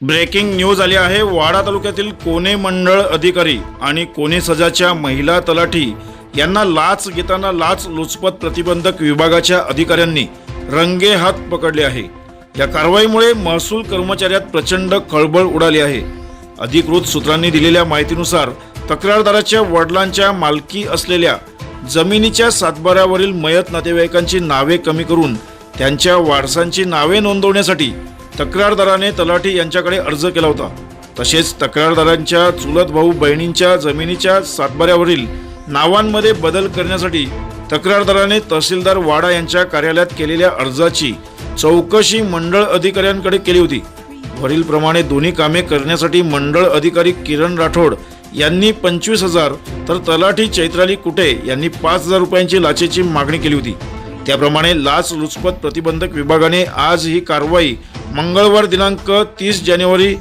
Breaking news आली आहे. वाडा तालुक्यातील कोणे मंडळ अधिकारी आणि कोणे सजाच्या महिला तलाठी यांना लाच घेताना लाच लुचपत प्रतिबंधक विभागाच्या अधिकाऱ्यांनी रंगे हात पकडले आहे. या कारवाईमुळे महसूल कर्मचाऱ्यात प्रचंड खळबळ उडाली आहे. अधिकृत सूत्रांनी दिलेल्या माहितीनुसार तक्रारदाराच्या वडिलांच्या मालकी असलेल्या जमिनीच्या सातबाऱ्यावरील मयत नातेवाईकांची नावे कमी करून त्यांच्या वारसांची नावे नोंदवण्यासाठी तक्रारदाराने तलाठी यांच्याकडे अर्ज केला होता. तसेच तक्रारदारांच्या चुलत भाऊ बहिणींच्या जमिनीच्या सातबाऱ्यावरील नावांमध्ये बदल करण्यासाठी तक्रारदाराने तहसीलदार वाडा यांच्या कार्यालयात केलेल्या अर्जाची चौकशी मंडळ अधिकाऱ्यांकडे केली होती. वरीलप्रमाणे दोन्ही कामे करण्यासाठी मंडळ अधिकारी किरण राठोड यांनी पंचवीस हजार तर तलाठी चैत्राली कुटे यांनी पाच हजार रुपयांची लाचेची मागणी केली होती. त्याप्रमाणे लाच लुचपत प्रतिबंधक विभागाने आज ही कारवाई मंगळवार दिनांक तीस जानेवारी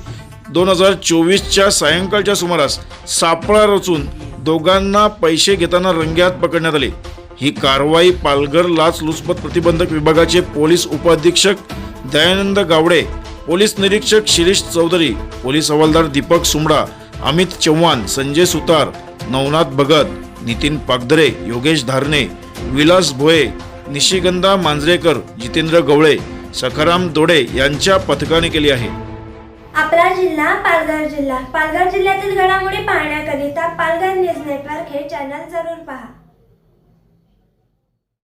दोन हजार चोवीसच्या सायंकाळच्या सुमारास सापळा रचून दोघांना पैसे घेताना रंग्यात पकडण्यात आले. ही कारवाई पालघर लाचलुचपत प्रतिबंधक विभागाचे पोलीस उपअधीक्षक दयानंद गावडे पोलीस निरीक्षक शिरीष चौधरी पोलीस हवालदार दीपक सुमडा अमित चव्हाण संजय सुतार नवनाथ भगत नितीन पागदरे योगेश धारणे विलास भोये निशिगंधा मांजरेकर जितेंद्र गवळे सखाराम दोडे यांच्या पथकाने केली आहे. आपला जिल्हा पालघर जिल्हा. पालघर जिल्ह्यातील घडामोडी पाहण्याकरिता पालघर न्यूज नेटवर्क हे चॅनल जरूर पहा.